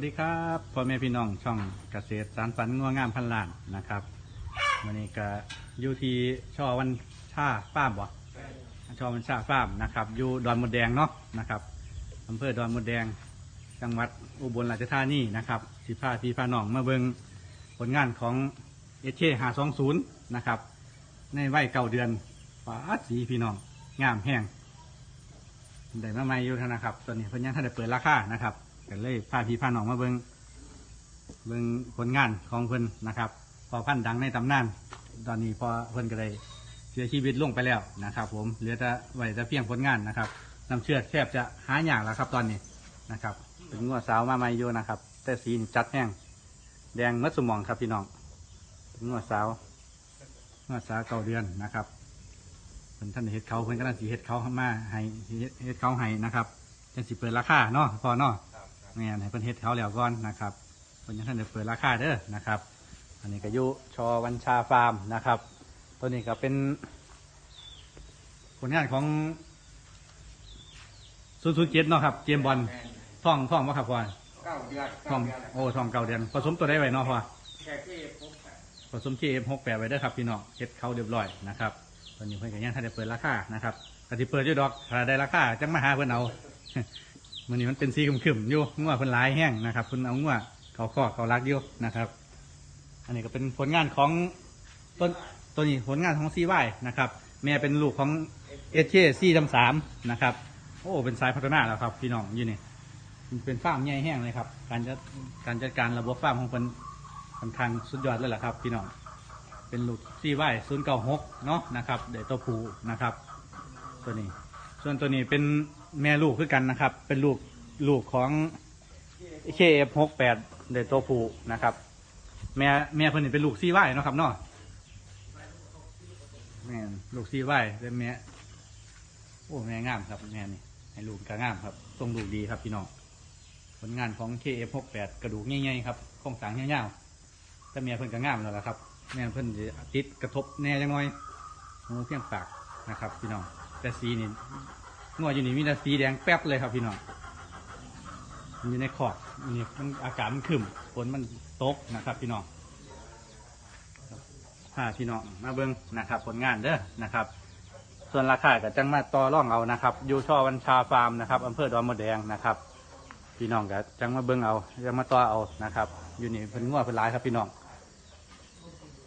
วัสดีครับพ่อแม่พี่น้องช่องเกษตรสารฝันงัวงามพันล้านนะครับวันนี้ก็อยู่ที่ช่อวันชาฟ้ามบ่ช่อวันชาฟ้ามนะครับ อยู่ดอนมดแดงเนาะนะครับอำเภอดอนมดแดงจังหวัดอุบลราชธานีนะครับสิพาพี่พาน้องมาเบิงผลงานของเอเชหาสองศูนย์นะครับ ในวัยเก่าเดือนฟ้าสีพี่น้องงามแห้งได้มาใหม่อยู่เท่นะครับตอนนี้เพิ่นยังท่านได้เปิดราคานะครับ ก็เลยพาพี่พาน้องมาเบิงเบิงผลงานของเพิ่นนะครับ พอพันดังในตำนาน ตอนนี้พอเพิ่นก็ได้เสียชีวิตลงไปแล้วนะครับ ผมเหลือแต่ไว้แต่เพียงผลงานนะครับน้ำเชื่อแทบจะหายากแล้วครับตอนนี้นะครับ เป็นงัวสาวมาใหม่อยู่นะครับ แต่สีนี่จัดแห้งแดงมัดสมองครับพี่น้องเป็นงัวสาวงัวสาวเก่าเดือนนะครับเพิ่นท่านเฮ็ดเขาเพิ่นกำลังสิเฮ็ดเขามาให้เฮ็ดเฮ็ดเขาให้นะครับจังสิเปิดราคาเนาะพอเนาะ แม่นให้เพิ่นเฮ็ดเขาแล้วก่อนนะครับเพิ่นยังท่านได้เปิดราคาเด้อนะครับ อันนี้ก็อยู่ชอวันชาฟาร์มนะครับ ตัวนี้ก็เป็นผลงานของศูนย์ศูนย์เจ็ดเนาะครับเจมส์บอลท่องท่องว่าครับพ่อเก้าเดือนท่องโอ้ท่องเก่าเดือนผสมตัวได้ไว้เนาะพ่อแค่ที่พบผสม KF 6 8ไว้เด้อครับพี่น้องเฮ็ดเขาเรียบร้อยนะครับตอนนี้เพิ่นก็ยังทันได้เปิดราคานะครับกติเปิดอยู่ดอกถ้าได้ราคาจังมาหาเพิ่นเอา มื้อนี้มันเป็นสีขึ้มๆอยู่งัวเพิ่นหลายแห้งนะครับเพิ่นเอางัวเขาคอกเขารักอยู่นะครับ อันนี้ก็เป็นผลงานของต้นตัวนี้ผลงานของซีไวนะครับ แม่เป็นลูกของเอเชซีดำสามนะครับ โอ้เป็นสายพัฒนาแล้วครับ พี่น้องอยู่นี่มันเป็นฟาร์มใหญ่แห้งเลยครับ การจัดการจัดการระบบฟาร์มของเพิ่นค่อนข้างสุดยอดเลยแหละครับ พี่น้องเป็นลูกซีไวศูนย์เก้าหกเนาะนะครับเดี๋ยวตัวผูนะครับ ตัวนี้ ส่วนตัวนี้เป็น แม่ลูกคือกันนะครับ เป็นลูกลูกของเคเอฟหกแปดเดตัวผู้นะครับ แม่แม่เพิ่นนี่เป็นลูกซีไว้นาะครับเนาะแม่ลูกซีไว้เป็นแม่โอ้แม่งามครับแม่นี่ให้ลูกก็งามครับทรงลูกดีครับพี่น้องผลงานของ KF68 กระดูกง่ายๆครับโครงสร้างยาวๆแต่เมียเพิ่นก็งามแล้วล่ะครับแม่เพิ่นจะติดกระทบแน่จังน้อยหูเพียงปากนะครับ พี่น้องแต่สีนี่ งวอยู่นี่มีแต่สีแดงแป๊บเลยครับพี่น้องมันอยู่ในขอบนี่มันอากาศมันขึ้นฝนมันตกนะครับ พี่น้องพาพี่น้องมาเบิ่งนะครับ ผลงานเด้อนะครับ ส่วนราคาก็จังมาต่อร่องเอานะครับอยู่ช่อวันชาฟาร์มนะครับอำเภอดอนมะแดงนะครับ พี่น้องก็จังมาเบิ่งเอาจังมาต่อเอานะครับ อยู่นี่เพิ่นงัวเพิ่นลายครับ พี่น้อง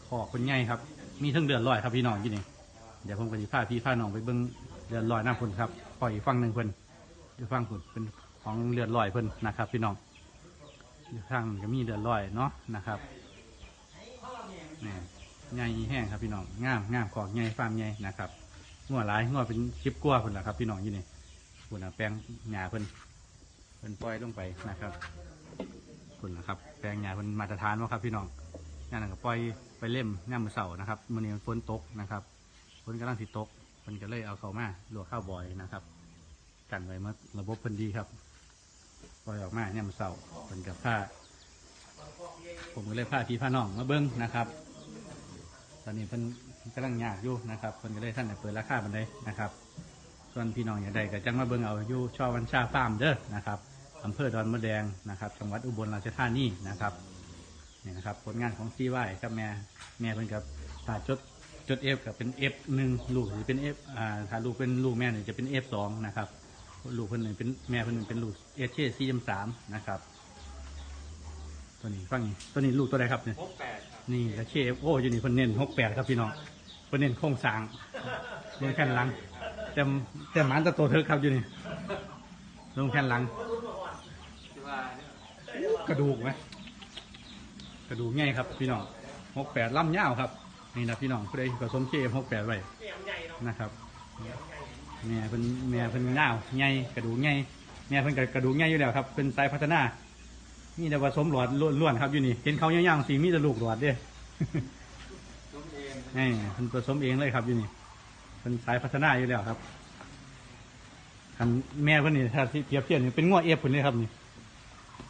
ขอคนใหญ่ครับ มีทั้งเดือดร้อยครับพี่น้องอยู่นี่เดี๋ยวผมก็สิพาพี่พาน้องไปเบิ่งเดือดร้อยหน้าพุ่นครับ อยอีกฝั่งหนึ่งเพิ่นอยู่ฝั่งพุ่นเป็นของเลือดร้อยเพิ่นนะครับ พี่น้องอยู่ข้างก็มีเดือดร้อยเนาะนะครับนี่ใหญ่แห้งครับพี่น้องงามงามขอกใหญ่ฟาร์มใหญ่นะครับงัวหลายงัวเป็นชิบกว่าเพิ่นละครับ พี่น้องอยู่นี่พุ่นน่ะแปลงหญ้าเพิ่นเป็นปล่อยลงไปนะครับคุณนะครับ แปลงหญ้าเป็นมาตรฐานว่าครับ พี่น้องงานนั้นก็ปล่อยไปเล่มย่ามมือเสานะครับมื่อนี้ฝนตกนะครับฝนกำลังสิตกมันก็เลยเอาเขามาลวกข้าวบอยนะครับ กันไว้มื่อระบบเพิ่นดีครับปล่อยออกมาย่ามมือเสาเพิ่นกับผ้า ผมก็เลยผ้าพี่ผ้าน้องมาเบิ้งนะครับ ตอนนี้เพิ่นกำลังยากอยู่นะครับเพิ่นก็เลยท่านได้เปิดราคาบันไดนะครับ ส่วนพี่น้องอย่างใดก็จังมาเบิ่งเอาอยู่ชอวันชาฟาร์มเด้อนะครับอำเภอดอนมะแดงนะครับจังหวัดอุบลราชธานีนะครับนี่นะครับผลงานของซีไวครับแม่แม่เป็นกับถ้าจดจดเอฟกับเป็นเอฟหนึ่งลูกจะเป็นเอฟอ่าถ้าลูกเป็นลูกแม่เนี่ยจะเป็นเอฟสองนะครับ ลูกคนหนึ่งเป็นแม่คนหนึ่งเป็นลูกเอชเช่ซีเอ็มสามนะครับ ตัวนี้ฟังนี่ตัวนี้ลูกตัวใดครับเนี่ยพบแปดครับนี่กระเชฟโอ้อยู่นี่เพิ่นเน้นหกแปดครับพี่น้องเพิ่นเน้นโครงสร้างเน้นแผ่นหลัง แต่แต่หมันจะโตเถิกครับอยู่นี่ลงแผ่นหลังที่ว่าเนี่ยกระดูกไหมกระดูกง่ายครับ พี่น้องหกแปดล่ำยาวครับ นี่นะพี่น้องผู้ใดผสมเคหกแปดไว้นะครับ แม่เป็นแม่เป็นยาวใหญ่กระดูกใหญ่แม่เป็นกระดูกใหญ่อยู่แล้วครับเป็นสายพัฒนานี่แต่ผสมหลอดล้วนๆครับอยู่นี่เห็นเขาย่างๆสีมีแต่ลูกหลอดเด้องนี่เป็นผสมเองเลยครับอยู่นี่เป็นสายพัฒนาอยู่แล้วครับคันแม่เพิ่นนี่ถ้าที่เทียบเทียบนี่เป็นง้อเอฟเพิ่นเลยครับนี่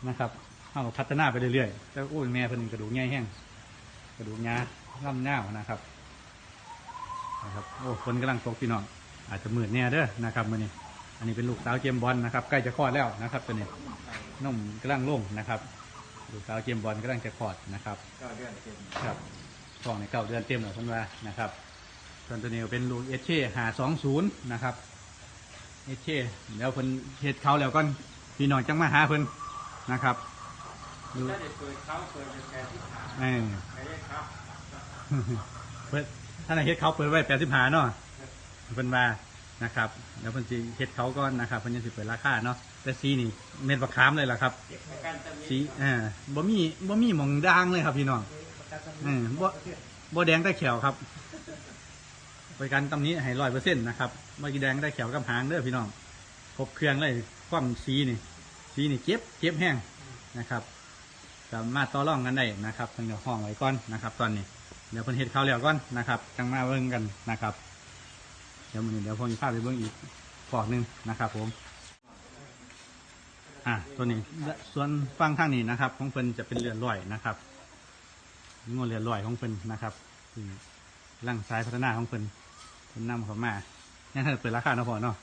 นะครับเขาพัฒนาไปเรื่อยๆแล้วโอ้แม่เพิ่นนี่กระดูกใหญ่แห้งกระดูกงาล่ำเน่าวนะครับนะครับโอ้คนกำลังตกพี่น้อง อาจจะมืดแน่เด้อนะครับมื้อนี้อันนี้เป็นลูกสาวเจมส์บอลนะครับใกล้จะคลอดแล้วนะครับตัวนี้นมกำลังลงนะครับ ลูกสาวเจมส์บอลกำลังจะคลอดนะครับเก้าเดือนเต็มครับท้องในเก้าเดือนเต็มแล้วเพิ่นว่านะครับส่วนตัวนี้ก็เป็นลูกเอชเช่หาสองศูนย์นะครับเอชเช่เดี๋ยวเพิ่นเฮ็ดเขาแล้วก่อนพี่น้องจังมาหาเพิ่นนะครับดูถ้าเด็กเปิดเขาเปิดเป็นแปดที่ขาเออไม่ได้ครับเปิดท่านนายเฮ็ดเขาเปิดไว้แปดสิบห้าเนาะ เพิ่นว่านะครับแล้วเพิ่นสิเฮ็ดเขาก่อนนะครับเพิ่นยังสิเปิดราคาเนาะแต่สีนี่เม็ดบักขามเลยล่ะครับประกันจะมีสีอ่าบ่มีบ่มีหมองด่างเลยครับพี่น้องเออบ่บ่แดงแต่แขวครับบริการตำนี้ให้ร้อยเปอร์เซ็นต์นะครับบ่กี่แดงได้แขวกับหางเด้อพี่น้องครบเครื่องเลยความสีนี่สีนี่เจ็บเจ็บแห้งนะครับสามารถต่อรองกันได้นะครับเพิ่นก็ห้องไว้ก่อนนะครับ ตอนนี้เดี๋ยวเพิ่นเฮ็ดข้าวแล้วก่อนนะครับจังมาเบิ่งกันนะครับเดี๋ยวมันเดี๋ยวผมจะพาไปเบิ่งอีกฟอกหนึงนะครับ ผม อะตัวนี้ส่วนฟังทางนี้นะครับ ของเพิ่นจะเป็นเรือนลอยนะครับงวเรือนลอยของเพิ่นนะครับที่ร่างซ้ายพัฒนาของเพิ่นเพิ่นนำเข้ามาเนี่ยถ้าเปิดราคาเนาะพ่อเนาะ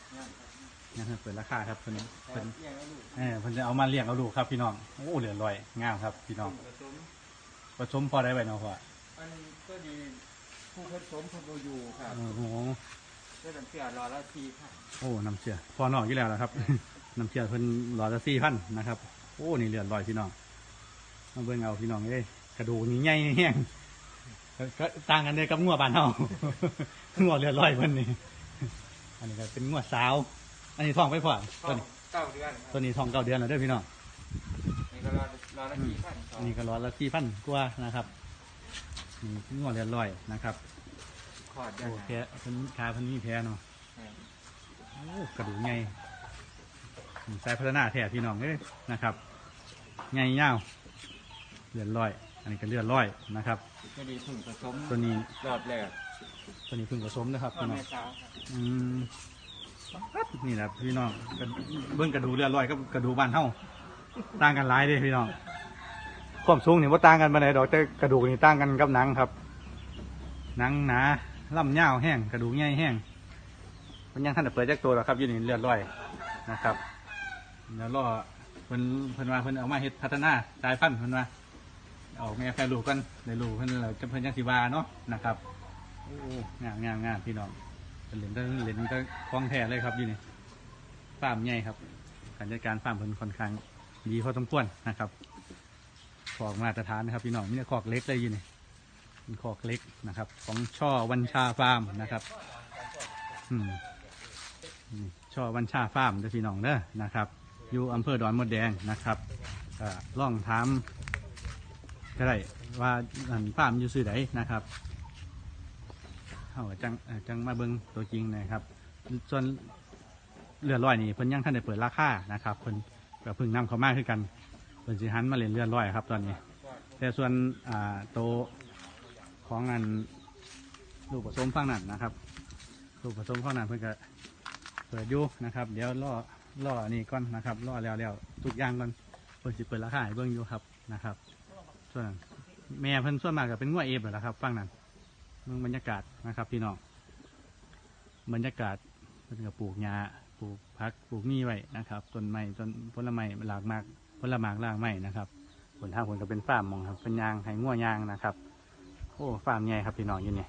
เนี่ยถ้าเปิดราคาครับเพิ่นเปิเพิ่ดนเลี้ยงแล้วลูกเออเพิ่นจะเอามาเลี้ยงเอาดูกครับพี่น้องโอ้เรือนลอยงามครับ พี่น้องผสมผสมพอได้ไว้เนาะพ่ออันก็ดีผู้ผสมผู้ดูอยู่ครับโอ้โห เพื่อนเสียรอละทีค่ะโอ้น้ำเชื่อพอนอกอยู่แล้วนะครับ น้ำเชื่อเพิ่นร้อยละสี่พันนะครับ โอ้นี่เลือดลอยพี่น้องมาเบิ่งเอาพี่น้องเอ้ยกระดูกนี่ใหญ่แห้งก็ก็ต่างกันเลยกับงัวบานเฮา งัวเลือดลอยเพิ่นนี่ อันนี้ก็เป็นงัวสาว อันนี้ท้องไปพอตัวนี้เก้าเดือนครับตัวนี้ท้องเก้าเดือนแล้วเด้อพี่น้อง นี่ก็รอรอละทีขั้นสองอันนี้ก็ร้อยละสี่พันกว่านะครับนี่งัวเลือดลอยนะครับข อดเดือนโอเคเพิ่นขาเพิ่นมีแผลเนาะโอ้กระดูกใหญ่สายพัฒนาแท้พี่น้องเอ้ยนะครับใหญ่ยาวเลือดลอย อันนี้ก็เลือดลอยนะครับก็ดีถึงผสมตัวนี้รอบแรกตัวนี้เพึ่งผสมนะครับก็พี่น้อแม่งสาวครับอืมปั๊บนี่แหละพี่น้องกระเบิ้งกระดูกเลือดลอยกับกระดูกบ้านเฮาต่างกันหลายเด้พี่น้องความสูงนี่ว่าต่างกันปานใดดอกแต่กระดูกนี่ต่างกันกับหนังครับ หนังหนา ล่ำยาแห้งกระดูกใหญ่แห้งมันยังท่านเปิดจักตัวหรอครับอยู่นี่เลือดลอยนะครับแล้วรอเพิ่นเพิ่นว่าเพิ่นเอามาเฮ็ดพัฒนาสายพันธุ์เพิ่นว่าเอาแม่แฟลูกกันในลูกเพิ่นแล้วจะเพิ่นยังสิวาเนาะนะครับโอ้งามงามงามพี่น้องเป็นเหรียญก็เหรียญก็คล้องแท้เลยครับอยู่นี่ฟาร์มใหญ่ครับการจัดการฟาร์มเพิ่นค่อนข้างดีพอสมควรนะครับขอกมาตรฐานนะครับพี่น้องมีแต่ขอกเล็กเลยอยู่นี่ เป็นขอกเล็กนะครับ ของช่อวันชาฟาร์มนะครับอืมช่อวันชาฟาร์มเด้อพี่น้องเด้อนะครับ อยู่อำเภอดอนมดแดงนะครับก็ล่องถามก็ได้ว่าฟาร์มอยู่ซื่อใดนนะครับเขาจังจังมาเบิ่งตัวจริงนะครับส่วนเรือลอยนี่เพิ่นยังท่านได้เปิดราคานะครับเพิ่นก็เพิ่งนำเขามาคือกันเพิ่นสิหันมาเล่นเรือลอยครับ ตอนนี้ แต่ส่วนอ่าโต ของอันลูกผสมฟังนั่นนะครับ ลูกผสมฟังนั่นเพิ่นก็เปิดอยู่นะครับ เดี๋ยวล่อล่อนี่ก่อนนะครับล่อแล้วแล้วทุกอย่างก่อนเพิ่นสิเปิดราคาให้เบิ่งอยู่ครับนะครับ ส่วนแม่เพิ่นส่วนมากก็เป็นงัวเอฟแหละครับฟังนั้นเมืองบรรยากาศนะครับ พี่น้องบรรยากาศเพิ่นก็ปลูกหญ้าปลูกผักปลูกมีไว้นะครับต้นไม้ต้นผลไม้หลากมากผลหมากหลากไม้นะครับผลทางผลก็เป็นฟาร์มมองครับเป็นยางให้งัวยางนะครับ อ้ฟาร์มใหญ่ครับพี่น้องอยู่เนี่ย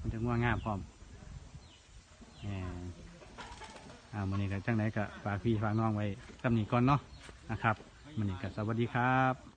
มันจะง่วงงามพร้อมแหมอ่ามันนี้ก็จังไหนก็ฝากพี่ฝากน้องไว้ตำหนิก่อนเนาะนะครับมันนี้ก็สวัสดีครับ